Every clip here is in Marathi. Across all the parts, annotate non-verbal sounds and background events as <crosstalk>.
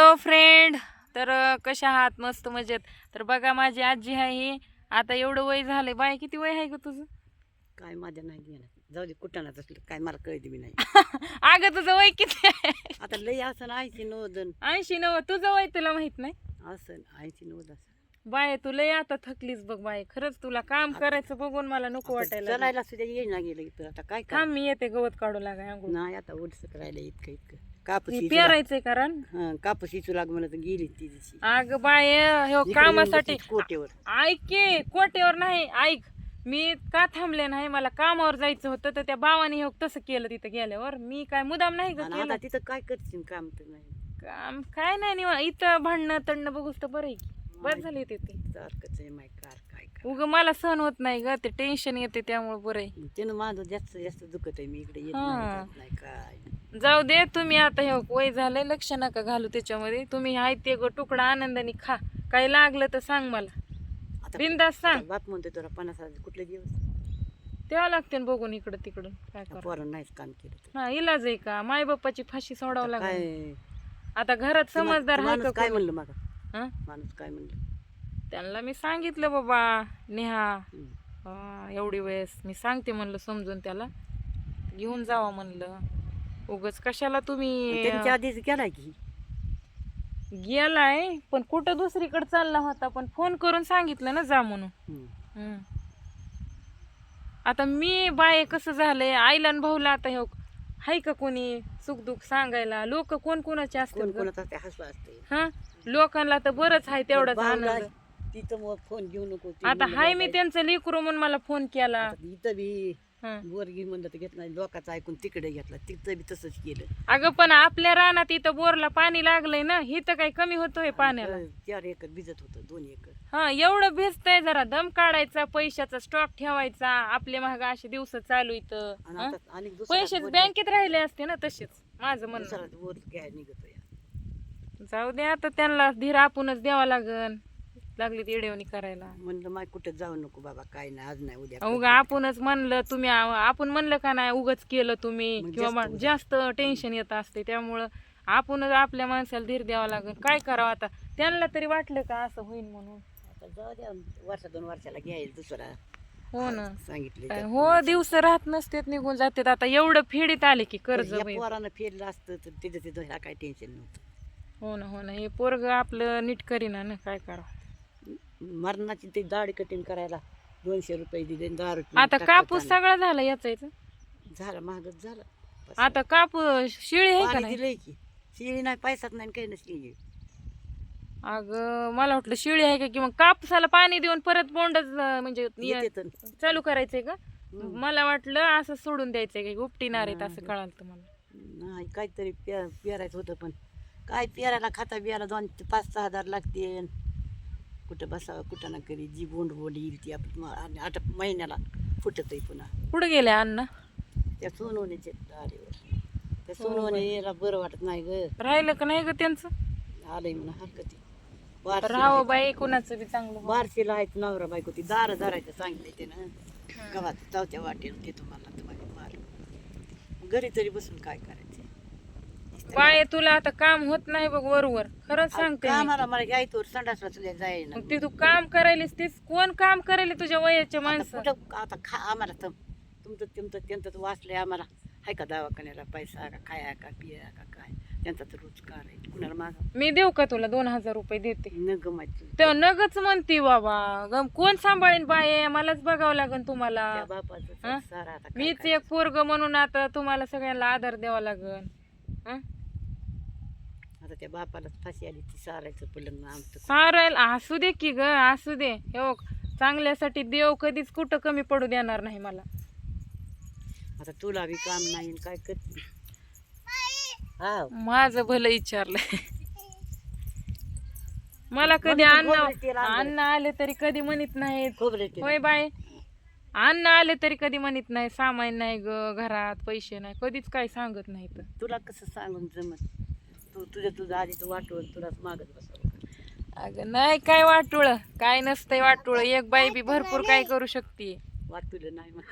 हॅलो फ्रेंड तर कशा आहात? मस्त मजेत. तर बघा माझी आजी आहे. ही आता एवढं वय झालंय. बाय किती वय आहे ग तुझं? काय माझ्या नाही घेणार जाऊ दे कुठानाच असलं काय मला कळते बी नाही. <laughs> अगं तुझं वय किती आहे? आता लय असं ऐंशी नव्वद ऐंशी नव तुझं वय तुला माहीत नाही? असं ऐंशी नव्वद असं बाय तू लय आता थकलीस बघ बाय. खरंच तुला काम करायचं बघून मला नको वाटायला. चलायला सुद्धा येईना गेलं इथं. आता काय काय मी येते गवत काढू लागा अंघोळ. नाही आता ओढस करायला इतकं इतकं. कापूस इचू लाग- पेरायचंय कारण? हं, कापूस इचू लाग म्हणत गेली ती दिवशी अग बाय हो इकडे येऊन कामासाठी बसली कोटेवर ऐक की कोटेवर नाही ऐक. मी का थांबले नाही? मला कामावर जायचं होतं तर त्या भावाने हो तसं केलं तिथं गेल्यावर. मी काय मुदाम नाही आणि केलं? आता तिथं काय करशील काम तर नाही. काम काय नाही निवा इथं भांडणं तडणं बघूस तर बरं आहे की. बस झाली ते सारखंच आहे माय कार काय काय उग मला सहन होत नाही ग. ते टेन्शन येते त्यामुळे बरं आहे. त्यानं माझं जास्त जास्त दुखत आहे. मी इकडे येत हा. नाही, जात नाही काय जाऊ दे तुम्ही आता हे वय झालंय लक्ष नका घालू त्याच्यामध्ये. तुम्ही हाय ते ग तुकडा आनंदाने खा. काही लागलं तर सांग मला. बिंदास सांग. बाप म्हणतो तुला पन्नास हजार कुठले दिवस? तेव्हा लागते ना बघून इकडं तिकडून काय कर. नाहीच काम केलं हा इलाज आहे का? माय बाप्पाची फाशी सोडावं लागेल. काय? आता घरात समजदार आहे माणूस काय कोणी? म्हणलं मग? हं? माणूस काय म्हणलं? त्यांना मी सांगितलं बाबा नेहा. हा, एवढी वेळेस मी सांगते म्हणलं समजून त्याला. घेऊन जावा म्हणलं. उगच कशाला तुम्ही त्यांच्या आधीच गेलाय की. गेलाय पण कुठं दुसरीकडे चालला होता पण फोन करून सांगितलं ना जा म्हणून. हम्म. आता मी बाय कसं झालंय आईला आणि भाऊला आता हे हाय का कोणी? सुखदुःख सांगायला. लोक कोण कोणाचे असतात कोण? कोणाचा ते असते. हा? लोकांना तर बरंच आहे तेवढाच भावना आनंद. तिथं मग फोन घेऊ नको ती आता हाय मी त्यांचं लेकरू म्हणून मला फोन केला. आता इथं बी हं. वर्गी म्हणलं तर घेत नाही लोकांचं ऐकून तिकडे घेतला तिथं बी तसंच केलं. अगं पण आपल्या रानात इथं बोरला पाणी लागलंय ना इथं काही कमी होतोय पाण्याला. चार एकर भिजत होतं दोन एकर. हा एवढं भिजतंय जरा दम काढायचा पैशाचा स्टॉक ठेवायचा आपले महाग असे दिवस चालू इथं आणि हं? आता आणि दुसरा पैसेच वर- बँकेत राहिले असते ना तसेच माझं म्हणणं. दुसरा वर घ्याय निघतोय. जाऊ दे आता त्यांना धीर आपणच द्यावा लागन. लागली येडेवणी करायला. म्हणलं माय कुठं जाऊ नको बाबा काय नाही आज नाही उद्या उगा आपणच म्हणलं तुम्ही आ- आपण म्हणलं का नाही उगच केलं तुम्ही? मग किंवा जास्त मग जास्त टेन्शन येत असते त्यामुळं आपणच आपल्या माणसाला धीर द्यावा लागेल. काय करावं आता? त्यांना तरी वाटलं का असं होईल म्हणून? आता जाऊ द्या वर्षा दोन वर्षाला घ्यायला दुसरा. हो ना. सांगितले हो दिवस राहत नसतेत निघून जातात. आता एवढं फेडीत आले की कर्ज या होईल. पोरानं फेरलं असतं तर तिथं तिथं ह्या काय टेन्शन नव्हतं. हो ना हो ना. हे पोरग आपलं नीट करीना ना काय करावं? मरणाची ते दाढी कटिंग करायला दोनशे रुपये दिले रुपये आता टाकतात कापूस आणि- सगळा झाला याचायचं? झालं महागच झालं. आता कापूस शिळी आहे का पाणी नाही? दिलंय की. शिळी नाही पैसाच नाही काही नसली अगं मला वाटलं शिळी आहे का की मग कापसाला पाणी देऊन परत बोंडच अं, म्हणजे येते तर. चालू करायचंय का? हम्म. मला वाटलं असं सोडून द्यायचंय का? उपटीणार आहेत असं नाही. कळालं तुम्हाला. नाही काहीतरी पे पेरायचं होतं पण. काय पेरायला खाता बियाला दोन ते पाच सहा हजार लागते. कुठं बसावं कुठं ना करी जी बोंड बोंड येईल ती म- आणि आठ महिन्याला फुटत आहे पुन्हा. कुठं गेले अण्णा? त्या सोनवण्याचे दारीवर. त्या सोनवणे. यायला बरं वाटत नाही ग. राहिलं का नाही ग त्यांचं? आलंय म्हणा हरकती. राहावं बाई कुणाचं बी चांगलं हो. बारशीला आहेत नवरा बायको ती दार धरायचं सांगितलंय ते ना गव्हात चौथ्या वाटेल ते तुम्हाला तुम्हाला मार. घरी तरी बसून काय करायचं? बाय तुला आता काम होत नाही बघ वरवर. खरंच सांगते मी. कामाला मला जायला. मग ती तू काम करायलीस तीच कोण काम करायली तुझ्या वयाचे आता माणसं? कुठं आता खा आम्हाला तर तुमचं तुमचं त्यांचं तर वाचलंय आम्हाला. हाय का दवाखान्याला पैसा का खाया का पिया का काय? त्यांचा तर रोजगार आहे. कुणाला माग? मी देऊ का तुला दोन हजार रुपये देते? न गमायचं तर नगच म्हणती बाबा. गम कोण सांभाळेन बाय मलाच बघावं लागेल तुम्हाला. त्या बापाचं हा? सारा आता काय मीच करायचं? एक पोरग म्हणून आता तुम्हाला सगळ्यांना आधार द्यावा लागल? आता त्या बापालाच फाशी आली ती सारायचं पडलं ना आमचं सारेल असू दे की ग असू दे. हे चांगल्यासाठी देव कधीच कुठं कमी पडू देणार नाही मला. आता तुला बी काम नाही आणि काय करते हा माझं भलं विचारलंय. मला कधी म्हणून अन्न. अन्न आले तरी कधी म्हणत नाहीत. खोबरे होय बाय अन्न आले तरी कधी म्हणत नाही. सामान नाही ग घरात पैसे नाही. कधीच काही सांगत नाहीत. तुला कसं सांगून जमत? तू तुझ्या तुझं आधी तू वाटवल तुलाच मागत बसावं. अगं नाही काय वाटुळ. काय नसतंय वाटुळ. एक बाई बी भरपूर काय करू शकते. वाटुलं नाही मग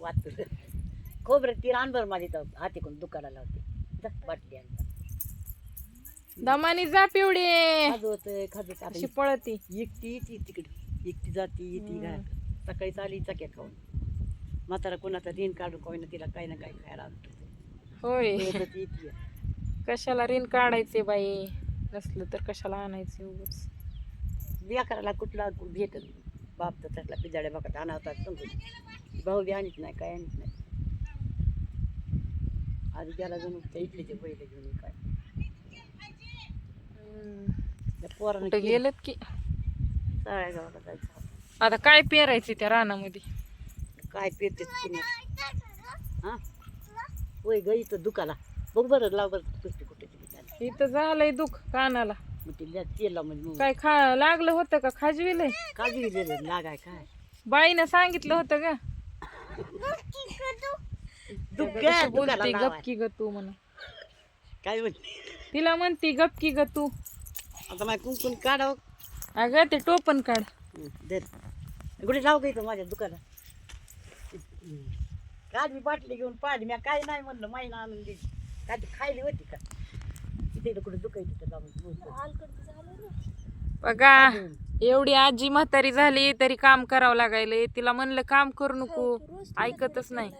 वाटुलं खोबरं आण बरं माझी हाती कोण दुकानाला लावते. जा, बाटली आण. दमानी जा पिवडी. खाजवत अशी आता पळती. एकटी येते तिकडे. एकटी जाती येते. घरात. सकाळी चाली चक्या खाऊन. म्हातारा कोणाचा ऋण काढून कोणी ना तिला काही ना काही खायला आणतो. होय. येते कशाला ऋण काढायचे बाई? नसलं तर कशाला आणायचे उगाच? लेकराला कुठला भेटत बाप तर त्यातला पिजाड्या बघत अनावतात सांगून भाऊ बी आणत नाही काय आणत नाही. आधी त्याला जणू त्या इडलीचे बैल घेऊन ये काय. त्या पोरानं कुठं केलं. गेलेत की? साळ्या गावाला जायचं आता काय पेरायचे त्या रानामध्ये? काय पेरते पुण्यात हा? होय ग इथं दुखाला बघ बरं लाव बरं कुठे कुठे इथं झालंय दुःख कानाला. मग तेल म्हणजे काय खा लागलं होतं का? खाजविलंय? काजू दिलं लागाय काय? बाईनं सांगितलं होतं का दुख कशी दुखाला बोलते लावाय. गपकी ग तू म्हणा. काय म्हणते तिला म्हणती गपकी ग तू. आता माझ्या कुंकून काढावं. अगं ते टोपण काढ. हं, कुठे लाव गं माझ्या दुकानात. काल मी बाटली घेऊन पाहिली. मी काय नाही म्हणलं माहिना आणून दिली काय ती खायली होती का? तिथे कुठे दुखायची तर जाऊन बघा एवढी आजी म्हातारी झाली तरी काम करावं लागायले तिला म्हणलं काम करू नको ऐकतच नाही.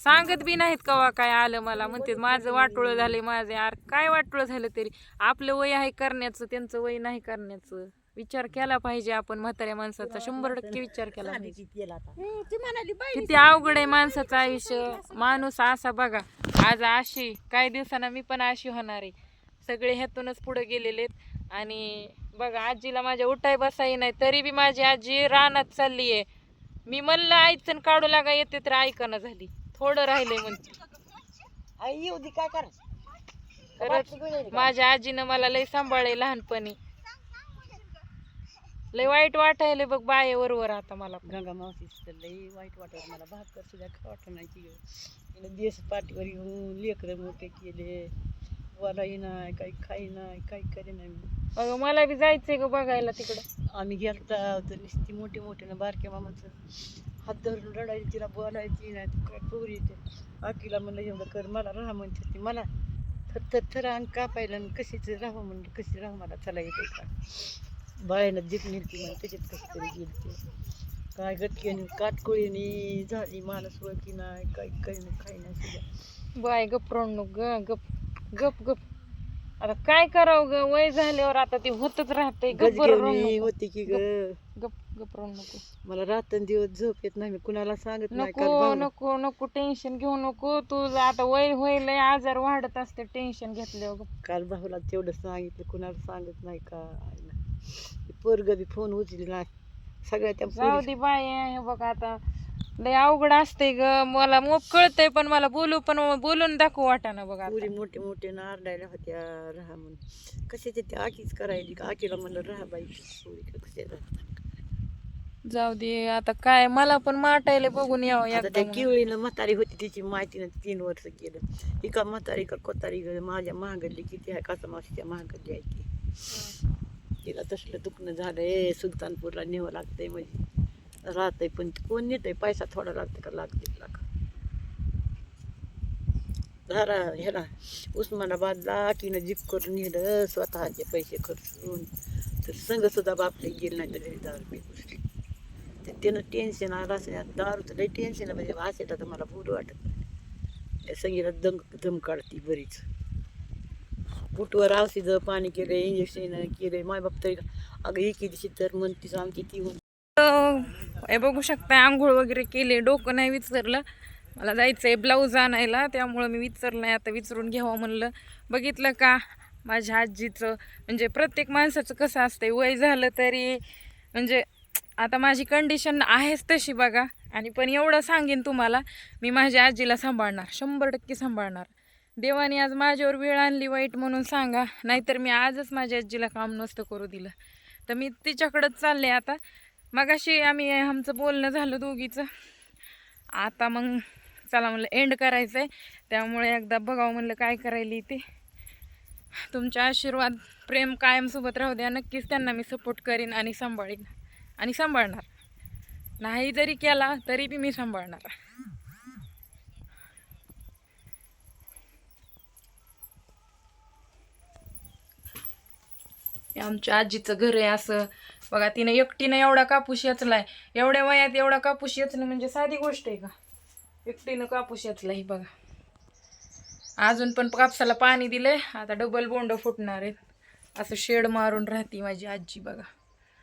सांगत बी नाहीत कवा काय आलं मला. म्हणते माझं वाटोळं झाले माझं यार काय वाटोळं झालं तरी? आपलं वय आहे करण्याचं त्यांचं वय नाही करण्याचं. विचार केला पाहिजे आपण म्हाताऱ्या माणसाचा. शंभर टक्के विचार केला पाहिजे. किती अवघड आहे माणसाचं आयुष्य. माणूस असा बघा आज अशी काही दिवसांना मी पण अशी होणार आहे. सगळे ह्यातूनच पुढे गेलेले आहेत आणि बघा आजीला माझ्या उठाय बसाई नाही तरी बी माझी आजी रानात चालली आहे. मी म्हणलं आईचं काढू लागा येते तर ऐकणं झाली. थोडं राहिलंय म्हणते आई येऊ दे काय कर? माझ्या आजीनं मला लय सांभाळले लहानपणी. लय वाईट वाटायले बघ बाये वरवर आता मला. गंगा मावशी तर लई वाईट वाटत मला भाकर सुद्धा खावट नाही तिने देश पाठीवर येऊन लेकरं मोठे केले. वराई नाही काही खाई नाही काही करे नाही अगं मला बी जायचंय ग बघायला तिकडं. आम्ही गेलता तर नुसती मोठी मोठी ना बारक्या मामाचं हात धरून रडायची तिला बोलायची नाही ती काय पोरी ते आकीला म्हणलं एवढं कर मला राहा म्हणते ती. मला थर थर थर अंग कापायला आणि कशीच राहावं म्हणलं कशी राहा मला? चला येते का? बाळ्यानं जीप नेलती म्हणून त्याच्यात कशी तरी गेली काय गटकीने काटकोळीने झाली माणूस वळकी नाही काही काही नाही काही नाही सुद्धा बाय गप नको ग गप गप गप. आता काय करावं ग? वय झाल्यावर आता ते होतच रडू गजगेवणी. होती की ग? गप गप रडू नको. मला रात्रंदिवस झोप येत नाही मी कुणाला सांगत नाही नको नको नको टेन्शन घेऊ नको. तू आता वय होईल आजार वाढत असते टेन्शन घेतल्यावर. काल भाऊला तेवढं सांगितलं कुणाला सांगत नाही का? पोरग बी फोन उचली नाही सगळ्या त्या जाऊ पोरी- दे बाय हे बघ आता. लय अवघड असते ग. मला मोप कळतंय पण मला बोलू पण बोलून दाखवू वाटाना बघ आता. पोरी मोठे मोठे नारडायला होत्या. राहा म्हणून. कशाचे ते आकीच करायली का? आकीला म्हणलं राहा बाई पोरी. जाऊ दे आता काय? मला पण माटायला बघून यावं आता एकदा त्या. किवळीनं म्हातारी होती तिची माहितीनं तीन वर्ष केलं ही का म्हातारी का कोतारी ग माझ्या महागडली किती आहे कासा मावशीच्या महागडली आहे की तिला तसलं दुखणं झालंय. सुलतानपूरला न्यावं लागतंय म्हणजे. राहतंय पण कोण नेतंय? पैसा थोडा लागतं का? लागते लाख. धारा ह्याला उस्मानाबादला तिनं जीप करून नेलं. स्वतःचे पैसे खर्चून. तर संघ सुद्धा बापले गेलं नाही तर दारू रुपये तर त्यानं टेन्शन आलं असं दारू तर लई टेन्शन म्हणजे भाषेला तर मला बोलू वाटत नाही. त्या संगीला दम दम काढती बरीच. पोटवर औषध पाणी केले इंजेक्शन केले माय बाप तरी अगं एके दिवशी तर म्हणती आमची ती हे बघू शकता आंघोळ वगैरे केले डोकं नाही विचारलं मला जायचं आहे ब्लाऊज आणायला त्यामुळं मी विचारलं नाही आता विचारून घ्यावं म्हणलं. बघितलं का माझ्या आजीचं म्हणजे प्रत्येक माणसाचं कसं असतंय वय झालं तरी म्हणजे आता माझी कंडिशन आहेच तशी बघा. आणि पण एवढं सांगेन तुम्हाला मी माझ्या आजीला सांभाळणार शंभर टक्के सांभाळणार. देवाने आज माझ्यावर वेळ आणली वाईट म्हणून सांगा. नाहीतर मी आजच माझ्या आजीला काम नसतं करू दिलं. तर मी तिच्याकडंच चालले आता. मगाशी आम्ही आमचं बोलणं झालं दोघीचं. आता मग चला म्हणलं एंड करायचं आहे त्यामुळे एकदा बघावं म्हणलं काय करायली ते. तुमच्या आशीर्वाद प्रेम कायमसोबत राहू द्या. नक्कीच त्यांना मी सपोर्ट करीन आणि सांभाळीन. आणि सांभाळणार. नाही जरी केला तरी बी मी सांभाळणार. आमच्या आजीचं घर आहे असं. बघा तिनं एकटीनं एवढा कापूस याचलाय एवढ्या वयात एवढा कापूस याचणं म्हणजे साधी गोष्ट आहे का? एकटीनं कापूस याचलाय बघा. अजून पण कापसाला पाणी दिलंय. आता डबल बोंड फुटणार आहेत. असं शेड मारून राहते माझी आजी बघा.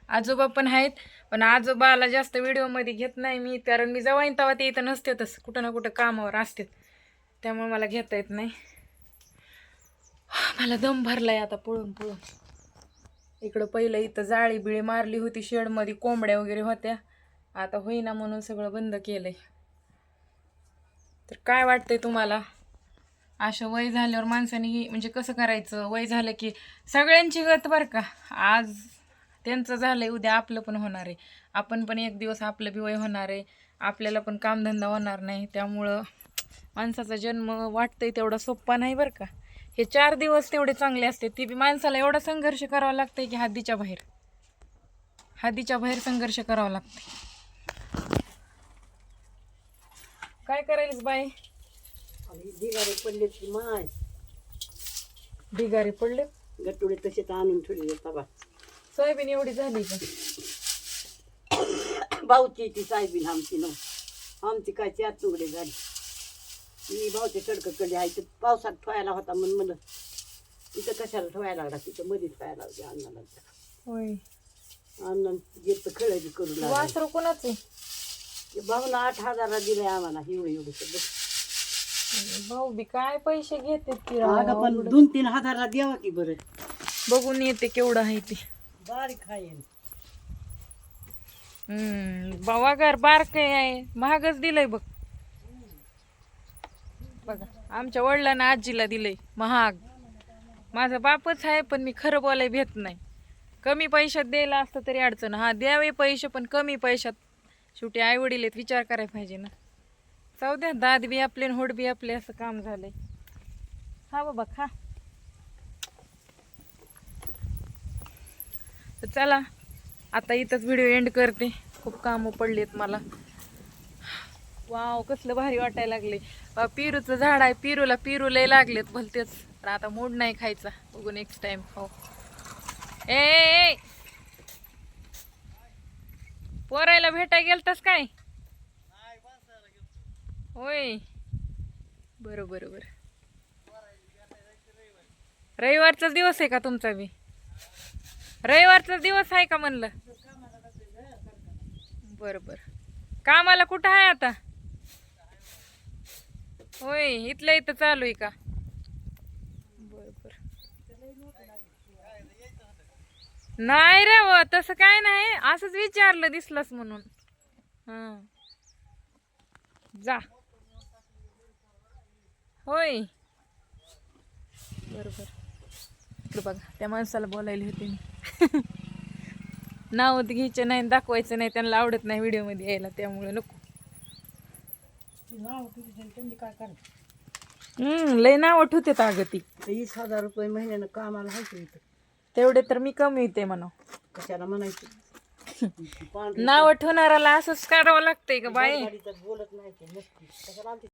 आजोबा पण आहेत पण आजोबाला जास्त व्हिडिओमध्ये घेत नाही मी कारण मी जवळ येईन तेव्हा ते इथं नसतेच कुठं ना कुठं कामावर असतात. त्यामुळे मला घेता येत नाही. मला दम भरलाय आता पळून पळून. इकडं पहिलं इथं जाळी बिळी मारली होती शेडमध्ये कोंबड्या वगैरे होत्या. आता होईना म्हणून सगळं बंद केलंय. तर काय वाटतंय तुम्हाला? अशा वय झाल्यावर माणसाने म्हणजे कसं करायचं? वय झालं की सगळ्यांची गत बरं का? आज त्यांचं झालंय उद्या आपलं पण होणार आहे. आपण पण एक दिवस आपलं बी वय होणार आहे. आपल्याला पण कामधंदा होणार नाही. त्यामुळं माणसाचा जन्म वाटतंय तेवढा सोप्पा नाही बरं का? हे चार दिवस तेवढे चांगले असते. ती बी माणसाला एवढा संघर्ष करावा लागतंय की हद्दीच्या बाहेर. हद्दीच्या बाहेर संघर्ष करावा लागतंय. काय करायलीस बाई? आणि ढिगारे पडले की माय. ढिगारे पडले गटुडे तसेच आणून ठेवले बाबा. सोयाबीन एवढी झाली का? भाऊची ती साहेबीन आमची न आमची काय चार तुकडे झाली. मी भाऊचे कडकडे आहे ते पावसात ठेवायला होता म्हणून म्हणलं तिथं कशाला ठेवायला लागला? तिथं मध्ये ठेवायला लागला अण्णाला होय. अण्णा येत खळबी करू लागला. वासरू कोणाच भाऊनं आठ हजारला दिलंय आम्हाला एवढं एवढं सगळं. भाऊ बी काय पैसे घेते ती अगं पण दोन तीन हजारला द्यावा की बरं. बघून येते केवढं आहे ते. बारीक आहे. हम्म बावागार बारक आहे. महागच दिलंय बघ. बघा. आमच्या वडिलांना आजीला दिलंय महाग. माझा बापच आहे पण मी खरं बोलाय भेट नाही. कमी पैशात द्यायला असतं तरी अडचण. हा द्यावे पैसे पण कमी पैशात. शेवटी आई वडील आहेत विचार करायला पाहिजे ना. जाऊ द्या दाद बी आपले आणि होड बी आपले असं काम झालंय. हा बाबा खा. तर चला आता इथंच व्हिडिओ एंड करते. खूप कामं पडलीत मला. वाव कसलं भारी वाटायला लागले पिरूचं पेरूचं झाड आहे पेरूला पेरू लय लागलेत भलतेच. पण आता मूड नाही खायचा. बघू नेक्स्ट टाइम हो. ए, ए. पोरायला भेटाय गेलतस काय? होय. बरं बरं बरं रविवारचाच दिवस आहे का तुमचा बी? रविवारचा दिवस आहे का म्हणलं? बरं बरं कामाला कुठं आहे आता? होय इथल्या इथं चालू आहे का? बरं बरं नाही रे व तसं काय नाही. असंच विचारलं दिसलंस म्हणून. हां. जा. होय. बरोबर. इकडं बघा त्या माणसाला बोलायला होते मी. <laughs> नाव घ्यायचं नाही दाखवायचं नाही त्यांना आवडत नाही व्हिडिओमध्ये यायला त्यामुळे नको. काय करायचं हम्म लय नाव ठेवते अगं ती. वीस हजार रुपये महिन्यानं कामाला हायचं इथं. तेवढे तर मी कमी येते म्हणा. कशाला म्हणायचं? पांढरी नाव ठेवणाराला असंच करावं लागतंय का बाई. गाडी तर बोलत नाही ते नसती कशाला आलती?